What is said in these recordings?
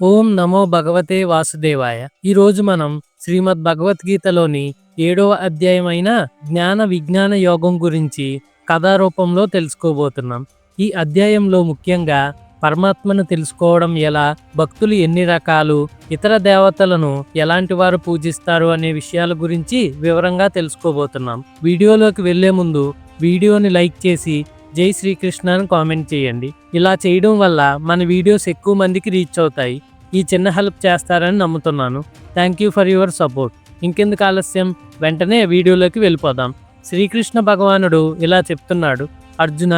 ఓం నమో భగవతే వాసుదేవాయ. ఈరోజు మనం శ్రీమద్ భగవద్గీతలోని ఏడవ అధ్యాయమైన జ్ఞాన విజ్ఞాన యోగం గురించి కథారూపంలో తెలుసుకోబోతున్నాం. ఈ అధ్యాయంలో ముఖ్యంగా పరమాత్మను తెలుసుకోవడం ఎలా భక్తులు ఎన్ని రకాలు ఇతర దేవతలను ఎలాంటి వారు పూజిస్తారు అనే విషయాల గురించి వివరంగా తెలుసుకోబోతున్నాం. వీడియోలోకి వెళ్ళే ముందు వీడియోని లైక్ చేసి జై శ్రీకృష్ణ అని కామెంట్ చేయండి. ఇలా చేయడం వల్ల మన వీడియోస్ ఎక్కువ మందికి రీచ్ అవుతాయి. ఈ చిన్న హెల్ప్ చేస్తారని నమ్ముతున్నాను. Thank you for your support ఇంకెందుకు ఆలస్యం? వెంటనే వీడియోలోకి వెళ్ళిపోదాం. శ్రీకృష్ణ భగవానుడు ఇలా చెప్తున్నాడు. అర్జున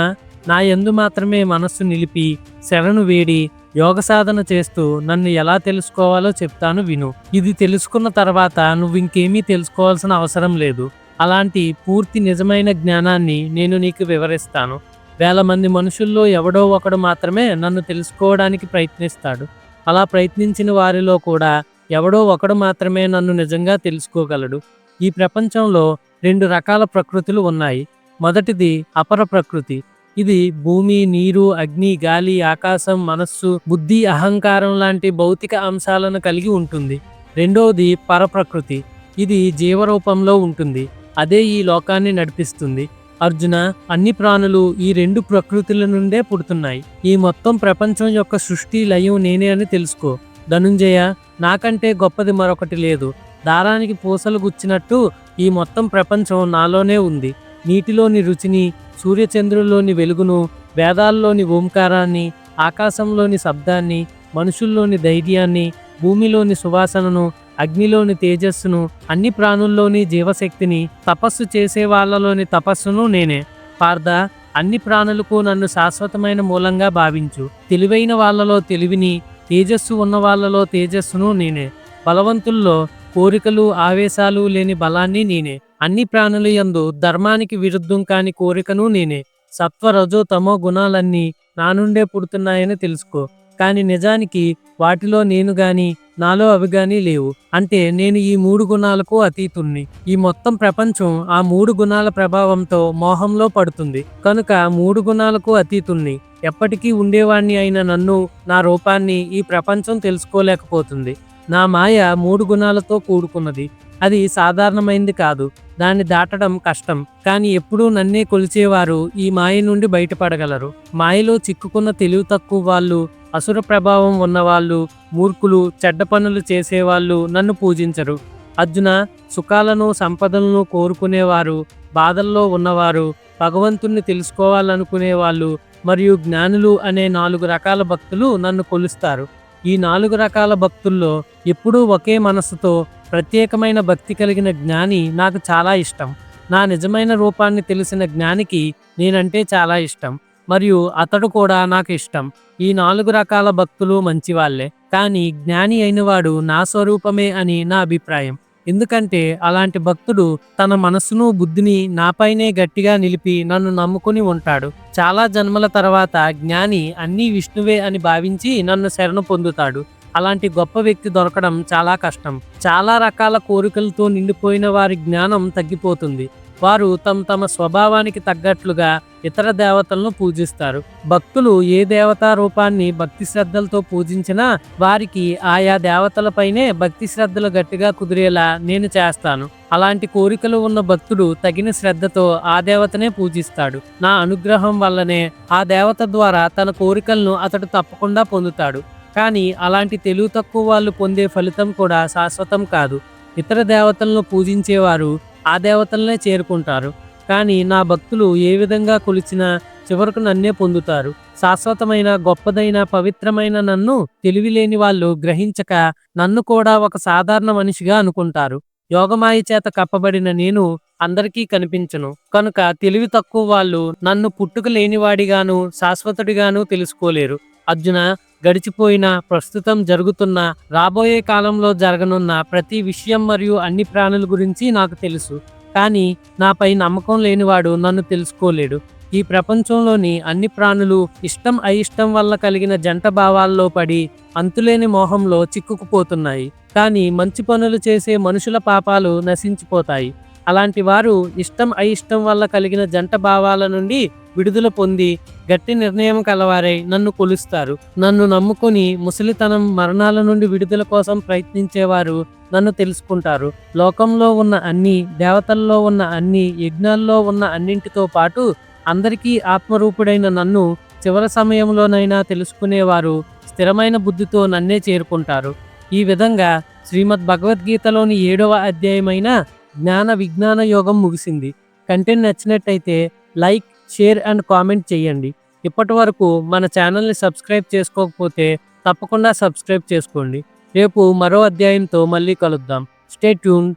నా యందు మాత్రమే మనస్సు నిలిపి శరణు వేడి యోగ సాధన చేస్తూ నన్ను ఎలా తెలుసుకోవాలో చెప్తాను విను. ఇది తెలుసుకున్న తర్వాత నువ్వు ఇంకేమీ తెలుసుకోవాల్సిన అవసరం లేదు. అలాంటి పూర్తి నిజమైన జ్ఞానాన్ని నేను నీకు వివరిస్తాను. వేల మంది మనుషుల్లో ఎవడో ఒకడు మాత్రమే నన్ను తెలుసుకోవడానికి ప్రయత్నిస్తాడు. అలా ప్రయత్నించిన వారిలో కూడా ఎవడో ఒకడు మాత్రమే నన్ను నిజంగా తెలుసుకోగలడు. ఈ ప్రపంచంలో రెండు రకాల ప్రకృతులు ఉన్నాయి. మొదటిది అపర ప్రకృతి. ఇది భూమి నీరు అగ్ని గాలి ఆకాశం మనస్సు బుద్ధి అహంకారం లాంటి భౌతిక అంశాలను కలిగి ఉంటుంది. రెండవది పరప్రకృతి. ఇది జీవరూపంలో ఉంటుంది. అదే ఈ లోకాన్ని నడిపిస్తుంది. అర్జున అన్ని ప్రాణులు ఈ రెండు ప్రకృతుల నుండే పుడుతున్నాయి. ఈ మొత్తం ప్రపంచం యొక్క సృష్టి లయం నేనే అని తెలుసుకో. ధనుంజయ నాకంటే గొప్పది మరొకటి లేదు. దారానికి పూసలు గుచ్చినట్టు ఈ మొత్తం ప్రపంచం నాలోనే ఉంది. నీటిలోని రుచిని సూర్యచంద్రుల్లోని వెలుగును వేదాల్లోని ఓంకారాన్ని ఆకాశంలోని శబ్దాన్ని మనుషుల్లోని ధైర్యాన్ని భూమిలోని సువాసనను అగ్నిలోని తేజస్సును అన్ని ప్రాణుల్లోని జీవశక్తిని తపస్సు చేసే వాళ్ళలోని తపస్సును నేనే. పార్థ అన్ని ప్రాణులకు నన్ను శాశ్వతమైన మూలంగా భావించు. తెలివైన వాళ్ళలో తెలివిని తేజస్సు ఉన్న వాళ్ళలో తేజస్సును నేనే. బలవంతుల్లో కోరికలు ఆవేశాలు లేని బలాన్ని నేనే. అన్ని ప్రాణుల యందు ధర్మానికి విరుద్ధం కాని కోరికను నేనే. సత్వ రజో తమో గుణాలన్నీ నా నుండే పుడుతున్నాయని తెలుసుకో. కానీ నిజానికి వాటిలో నేను గాని నాలో అవి గాని లేవు. అంటే నేను ఈ మూడు గుణాలకు అతీతుణ్ణి. ఈ మొత్తం ప్రపంచం ఆ మూడు గుణాల ప్రభావంతో మోహంలో పడుతుంది. కనుక మూడు గుణాలకు అతీతుణ్ణి. ఎప్పటికీ ఉండేవాణ్ణి అయిన నన్ను నా రూపాన్ని ఈ ప్రపంచం తెలుసుకోలేకపోతుంది. నా మాయ మూడు గుణాలతో కూడుకున్నది. అది సాధారణమైంది కాదు. దాన్ని దాటడం కష్టం. కానీ ఎప్పుడూ నన్నే కొలిచేవారు ఈ మాయ నుండి బయటపడగలరు. మాయలో చిక్కుకున్న తెలివి తక్కువ వాళ్ళు అసుర ప్రభావం ఉన్నవాళ్ళు మూర్ఖులు చెడ్డ పనులు చేసేవాళ్ళు నన్ను పూజించరు. అర్జున సుఖాలను సంపదలను కోరుకునేవారు బాధల్లో ఉన్నవారు భగవంతుణ్ణి తెలుసుకోవాలనుకునే వాళ్ళు మరియు జ్ఞానులు అనే నాలుగు రకాల భక్తులు నన్ను కొలుస్తారు. ఈ నాలుగు రకాల భక్తుల్లో ఎప్పుడూ ఒకే మనస్సుతో ప్రత్యేకమైన భక్తి కలిగిన జ్ఞాని నాకు చాలా ఇష్టం. నా నిజమైన రూపాన్ని తెలిసిన జ్ఞానికి నేనంటే చాలా ఇష్టం. మరియు అతడు కూడా నాకు ఇష్టం ఈ నాలుగు రకాల భక్తులు మంచివాళ్ళే కానీ జ్ఞాని అయినవాడు నా స్వరూపమే అని నా అభిప్రాయం. ఎందుకంటే అలాంటి భక్తుడు తన మనస్సును బుద్ధిని నాపైనే గట్టిగా నిలిపి నన్ను నమ్ముకుని ఉంటాడు. చాలా జన్మల తర్వాత జ్ఞాని అన్నీ విష్ణువే అని భావించి నన్ను శరణు పొందుతాడు. అలాంటి గొప్ప వ్యక్తి దొరకడం చాలా కష్టం. చాలా రకాల కోరికలతో నిండిపోయిన వారి జ్ఞానం తగ్గిపోతుంది. వారు తమ తమ స్వభావానికి తగ్గట్లుగా ఇతర దేవతలను పూజిస్తారు. భక్తులు ఏ దేవతా రూపాన్ని భక్తి శ్రద్ధలతో పూజించినా వారికి ఆయా దేవతలపైనే భక్తి శ్రద్ధలు గట్టిగా కుదిరేలా నేను చేస్తాను. అలాంటి కోరికలు ఉన్న భక్తుడు తగిన శ్రద్ధతో ఆ దేవతనే పూజిస్తాడు. నా అనుగ్రహం వల్లనే ఆ దేవత ద్వారా తన కోరికలను అతడు తప్పకుండా పొందుతాడు. కానీ అలాంటి తెలివి తక్కువ వాళ్ళు పొందే ఫలితం కూడా శాశ్వతం కాదు. ఇతర దేవతలను పూజించేవారు ఆ దేవతలనే చేరుకుంటారు. కానీ నా భక్తులు ఏ విధంగా కొలిచినా చివరకు నన్నే పొందుతారు. శాశ్వతమైన గొప్పదైన పవిత్రమైన నన్ను తెలివిలేని వాళ్ళు గ్రహించక నన్ను కూడా ఒక సాధారణ మనిషిగా అనుకుంటారు. యోగమాయ చేత కప్పబడిన నేను అందరికీ కనిపించను. కనుక తెలివి తక్కువ వాళ్ళు నన్ను పుట్టుక లేనివాడిగాను శాశ్వతుడిగాను తెలుసుకోలేరు. అర్జున గడిచిపోయిన ప్రస్తుతం జరుగుతున్న రాబోయే కాలంలో జరగనున్న ప్రతి విషయం మరియు అన్ని ప్రాణుల గురించి నాకు తెలుసు. కానీ నాపై నమ్మకం లేనివాడు నన్ను తెలుసుకోలేడు. ఈ ప్రపంచంలోని అన్ని ప్రాణులు ఇష్టం అయిష్టం వల్ల కలిగిన జంట భావాల్లో పడి అంతులేని మోహంలో చిక్కుకుపోతున్నాయి. కానీ మంచి పనులు చేసే మనుషుల పాపాలు నశించిపోతాయి. అలాంటి వారు ఇష్టం అయిష్టం వల్ల కలిగిన జంట భావాల నుండి విడుదల పొంది గట్టి నిర్ణయం కలవారై నన్ను కొలుస్తారు. నన్ను నమ్ముకొని ముసలితనం మరణాల నుండి విడుదల కోసం ప్రయత్నించేవారు నన్ను తెలుసుకుంటారు. లోకంలో ఉన్న అన్ని దేవతల్లో ఉన్న అన్ని యజ్ఞాల్లో ఉన్న అన్నింటితో పాటు అందరికీ ఆత్మరూపుడైన నన్ను చివరి సమయంలోనైనా తెలుసుకునేవారు స్థిరమైన బుద్ధితో నన్నే చేరుకుంటారు. ఈ విధంగా శ్రీమద్ భగవద్గీతలోని ఏడవ అధ్యాయమైన జ్ఞాన విజ్ఞాన యోగం ముగిసింది. కంటెంట్ నచ్చినట్టయితే లైక్ షేర్ అండ్ కామెంట్ చేయండి. ఇప్పటి వరకు మన ఛానల్ని సబ్స్క్రైబ్ చేసుకోకపోతే తప్పకుండా సబ్స్క్రైబ్ చేసుకోండి. రేపు మరో అధ్యాయంతో మళ్ళీ కలుద్దాం. Stay tune